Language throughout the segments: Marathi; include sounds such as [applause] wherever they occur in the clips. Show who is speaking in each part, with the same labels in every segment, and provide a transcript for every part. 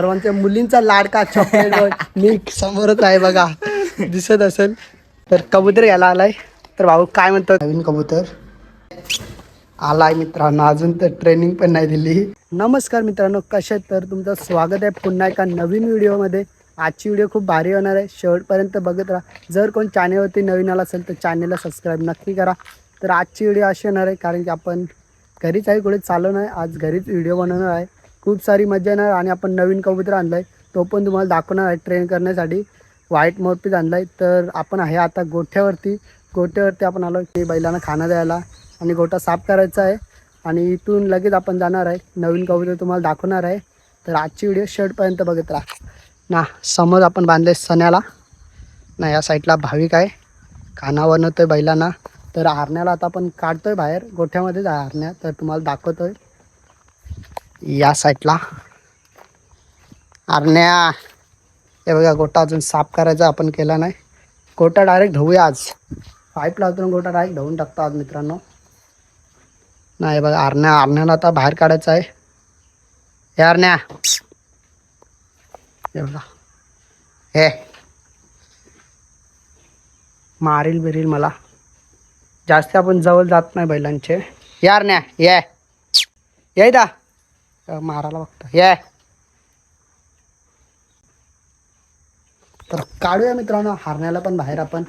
Speaker 1: सर्वांच्या मुलींचा लाडका चॉकलेट बॉय [laughs] मी समोरच आहे बघा. दिसत असेल. तर कबूतर यायला आलाय. तर भाऊ काय म्हणतो नवीन कबूतर. आलाय मित्रांनो. अजून तर ट्रेनिंग पण नाही दिली. नमस्कार मित्रांनो. कसे तर तुमचं स्वागत आहे पुन्हा एका नवीन व्हिडिओमध्ये. आजची व्हिडिओ खूप भारी होणार आहे. शेवटपर्यंत बघत राहा. जर कोण चॅनेलवरती नवीन आला असेल तर चॅनेलला सबस्क्राईब नक्की करा. तर आजची व्हिडिओ अशी होणार आहे कारण की आपण घरीच आहे कुठे चालू नाही. आज घरीच व्हिडिओ बनवणार आहे. खूप सारी मजा येणार आणि आपण नवीन कबूतर आणलं आहे तो पण तुम्हाला दाखवणार आहे ट्रेन करण्यासाठी. व्हाईट मोरपीस आणला आहे तर आपण आहे आता गोठ्यावरती. गोठ्यावरती आपण आलो की बैलांना खाणं द्यायला आणि गोठा साफ करायचा आहे. आणि इथून लगेच आपण जाणार आहे. नवीन कबूतर तुम्हाला दाखवणार आहे. तर आजची व्हिडिओ शर्टपर्यंत बघत राहा. ना समोर आपण बांधले सण्याला. ना या साईडला भाविक आहे. खाना बनवतोय बैलांना. तर हरण्याला आता आपण काढतोय बाहेर. गोठ्यामध्येच आहे हरण्या तर तुम्हाला दाखवतोय. या साईडला. आरण्या हे बघा गोटा अजून साफ करायचा आपण केला नाही. गोटा डायरेक्ट धुवूया आज. पाईप लावतो गोटा डायरेक्ट धुवून टाकतो आज मित्रांनो. नाही बघा आरण्या आरण्याला आता बाहेर काढायचं आहे. हे आरण्या. हे बघा. हे. मारील बिरील मला. जास्त आपण जवळ जात नाही बैलांचे. यार न्या ये. ये दा मारायला बघतो. ये. तर काढूया मित्रांनो हारण्याला पण बाहेर आपण.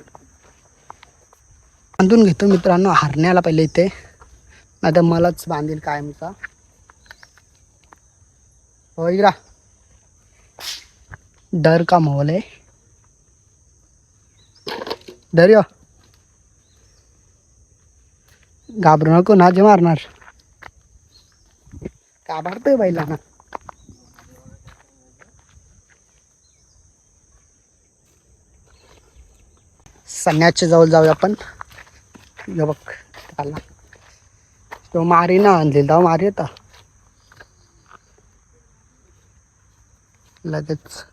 Speaker 1: बांधून घेतो मित्रांनो हारण्याला पहिले इथे. नाही तर मलाच बांधील कायमचा. हो इकरा डर का माहोल आहे? डर यो. घाबरू नको ना जे मारणार. घाबरतोय बैलांना. सन्याच्या जवळ जाऊया आपण. हे बघ आला तो हो, मारी ना आणली जाऊ मारी येता लगेच.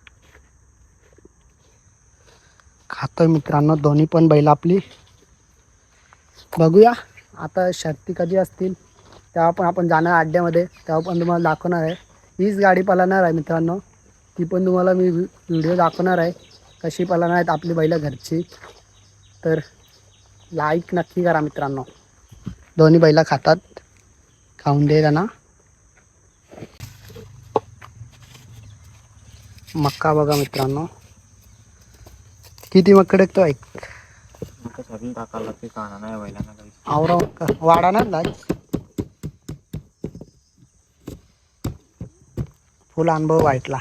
Speaker 1: खातोय मित्रांनो दोन्ही पण बैल आपली. बघूया आता शर्ती कधी असतील? तेव्हा पण आपण जाणार अड्ड्यामध्ये तेव्हा पण तुम्हाला दाखवणार आहे. हीच गाडी पळणार आहे मित्रांनो. ती पण तुम्हाला मी व्हिडिओ दाखवणार आहे. कशी पळणार आहेत आपली बैलं घरची. तर लाईक नक्की करा मित्रांनो. दोन्ही बैला खातात. खाऊन दे त्यांना. मक्का बघा मित्रांनो. किती मक्कडे तो ऐक आवरा मक्का. वाडा ना फुल अनुभव वाईटला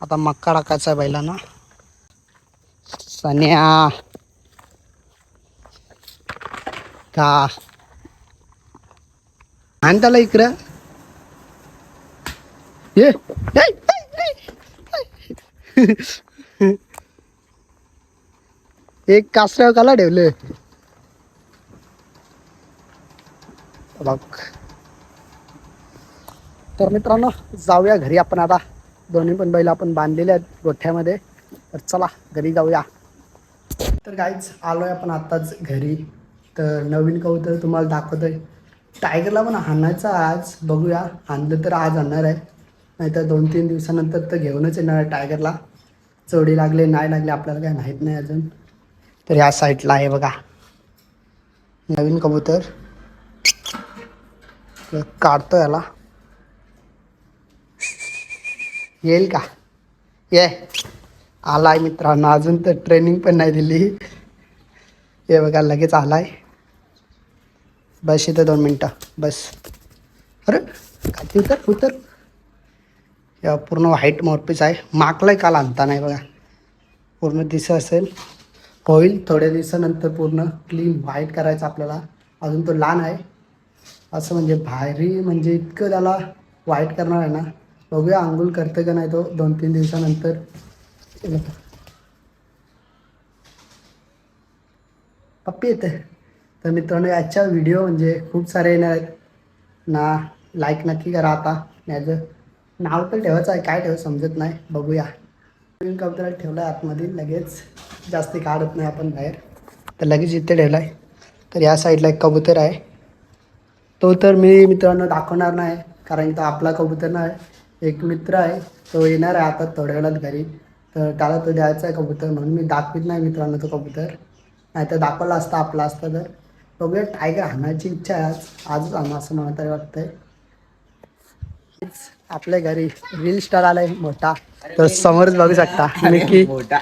Speaker 1: आता मक्का टाकायचा आहे बैलांना. सन्या. का? आण त्याला इकडं. ये. एक कासऱ्यावर काला ठेवले. बघ. तर मित्रांनो जाऊया घरी आपण आता. दोन्ही पण बैल आपण बांधलेले आहेत गोठ्यामध्ये. तर चला घरी जाऊया. तर काहीच आलोय आपण आत्ताच घरी. तर नवीन कबूतर तुम्हाला दाखवतोय. टायगरला पण हाणायचं आज. बघूया आणलं तर आज आणणार आहे. नाहीतर दोन तीन दिवसानंतर तर घेऊनच येणार आहे टायगरला चोडी लागले नाही लागले आपल्याला काय माहीत नाही अजून. तर या साईडला आहे बघा. नवीन कबूतर. काढतो याला. येईल का? ये. आलाय मित्रांनो अजून तर ट्रेनिंग पण नाही दिली. हे बघा लगेच आलाय. बस इथं दोन मिनटं. बस. अरे काय उतर उतर. या पूर्ण व्हाईट मोरपीस आहे. माकलाय काल आणता नाही बघा. पूर्ण दिसं असेल. होईल थोड्या दिवसानंतर पूर्ण क्लीन व्हाईट करायचं आपल्याला. अजून तो लहान आहे. असं म्हणजे भारी म्हणजे इतकं त्याला व्हाईट करणार आहे ना. बघूया आंघोळ करते का नाही तो दोन तीन दिवसानंतर. पप्पी येते तर मित्रांनो याच्या व्हिडिओ म्हणजे खूप सारे येणार आहेत. ना लाईक नक्की करा आता. याचं नाव तर ठेवायचं आहे काय ठेव समजत नाही. बघूया. नवीन कबुतरात ठेवला आहे आतमध्ये लगेच जास्ती काढत नाही आपण बाहेर. तर लगेच इथे ठेवला आहे तर या साईडला एक कबूतर आहे. तो तर मी मित्रांनो दाखवणार नाही कारण तो आपला कबूतर नाही. एक मित्र आहे तो येणार आहे आता थोड्या वेळात घरी. तर त्याला तो द्यायचा आहे कबूतर म्हणून. मी दाखवित नाही मित्रांनो तो कबूतर. नाही तर दाखवला असता आपला असता तर. बघूया टायगर हाणायची इच्छा आहे आज. आजच आणा असं मला तरी वाटतंय. आपल्या घरी रील स्टार आलाय मोठा. तर समोरच बघू शकता. निकी
Speaker 2: मोठा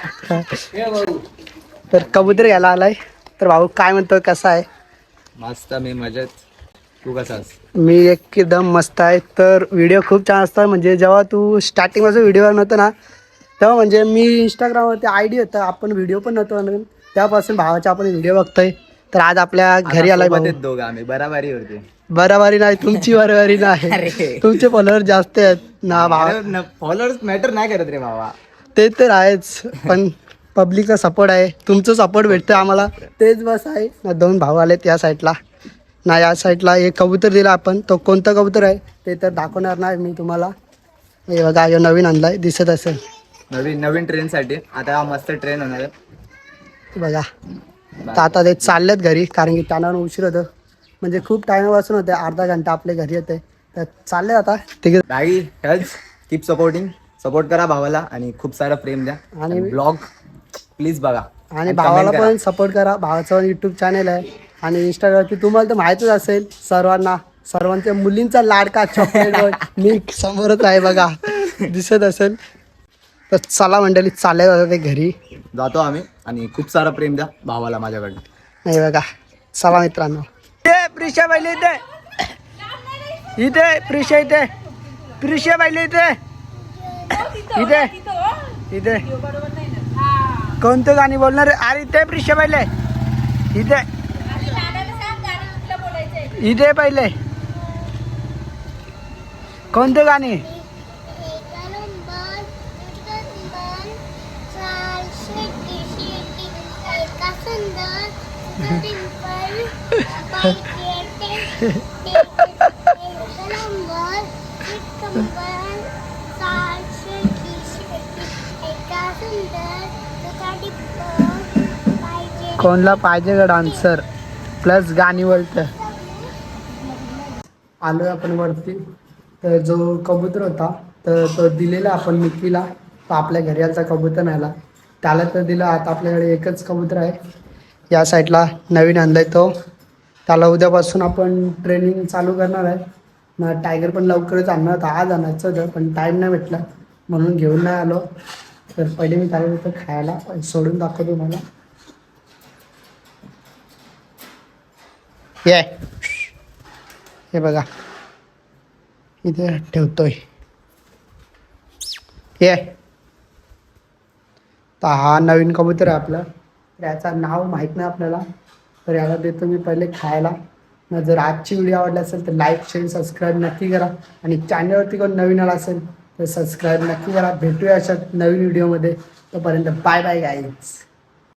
Speaker 1: तर कबूतर घ्यायला आलाय. तर भाऊ काय म्हणतो? कसा आहे?
Speaker 2: मस्त मी मजेत.
Speaker 1: मी एकदम मस्त आहे. तर व्हिडिओ खूप छान असतात म्हणजे जेव्हा तू स्टार्टिंगपासून व्हिडिओ बनवतो ना तेव्हा म्हणजे मी इंस्टाग्रामवरती आय डी होतं. आपण व्हिडिओ पण नव्हतो. तेव्हापासून भावाचा आपण व्हिडिओ बघतोय. तर आज आपल्या घरी आलाय भाऊ.
Speaker 2: दोघं आम्ही. बराबरी होते.
Speaker 1: बराबरी नाही. तुमची [laughs] बराबरी नाही. तुमचे फॉलोअर जास्त आहेत. ना भावा.
Speaker 2: फॉलोअर्स मॅटर नाही करत रे बाबा
Speaker 1: ते तर आहेच. पण पब्लिकचा सपोर्ट आहे. तुमचं सपोर्ट भेटतं आम्हाला. तेच बस आहे. ना दोन भाऊ आलेत या साईडला ना या साईडला एक कबूतर दिला आपण. तो कोणता कबूतर आहे ते तर दाखवणार नाही मी तुम्हाला. हे बघा ह्यो नवीन आणलाय दिसत असेल.
Speaker 2: नवीन नवीन ट्रेन साठी. आता हा मस्त ट्रेन होणार आहे.
Speaker 1: बघा. तर आता ते चाललेत घरी कारण की त्यांना उशीर होतं. म्हणजे खूप टायमापासून होते अर्धा घंटा आपले घरी येते तर चालले आता. तिघे
Speaker 2: बाई हेल्थ कीप सपोर्टिंग सपोर्ट करा भावाला आणि खूप सारा प्रेम द्या.
Speaker 1: आणि-
Speaker 2: ब्लॉग प्लीज बघा.
Speaker 1: आणि भावाला. पण सपोर्ट करा. भावाचं यूट्यूब चॅनल आहे. आणि इंस्टाग्रामवरती तुम्हाला तर माहीतच असेल सर्वांना सर्वांच्या मुलींचा लाडका चॉकलेट मी समोरच आहे बघा. दिसत असेल. तर चला मंडळी चालले जातात ते घरी.
Speaker 2: जातो आम्ही आणि खूप सारा प्रेम द्या भावाला माझ्याकडनं.
Speaker 1: नाही बघा. चला मित्रांनो. इथे प्रिशा बाईले इथे. इथे प्रिशा इथे. प्रिशा बाईले इथे. इथे. इथे. कोणतं गाणी बोलणार? अरे इथे प्रिशा बाईले इथे. इथे पहिले. कोणतं गाणी? [laughs] कोणला पाहिजे का डान्सर प्लस गाणी बोलतं आलोय आपण वरती. तर जो कबूतर होता तर तो दिलेला आपण मिकीला तो आपल्या घरी आलता कबूतर न्यायला. त्याला तर दिला आता आपल्याकडे एकच कबूतर आहे. या साईडला नवीन आणलाय तो. त्याला उद्यापासून आपण ट्रेनिंग चालू करणार आहे. ना टायगर पण लवकरच आणणार होता. आज आणायचं होतं पण टाईम नाही भेटला. म्हणून घेऊन नाही आलो. तर पहिले मी त्याला तिथं खायला सोडून दाखवतो मला ये. हे बघा. इथे ठेवतोय. ये. तर हा नवीन कबूतर आहे आपला. तर याचं नाव माहीत नाही आपल्याला. तर याला देतो मी पहिले खायला. जर आजची व्हिडिओ आवडली असेल तर लाईक शेअर सबस्क्राईब नक्की करा. आणि चॅनलवरती कोण नवीन आला असेल तर सबस्क्राईब नक्की करा. भेटूया अशा नवीन व्हिडिओमध्ये. तोपर्यंत बाय बाय गाईज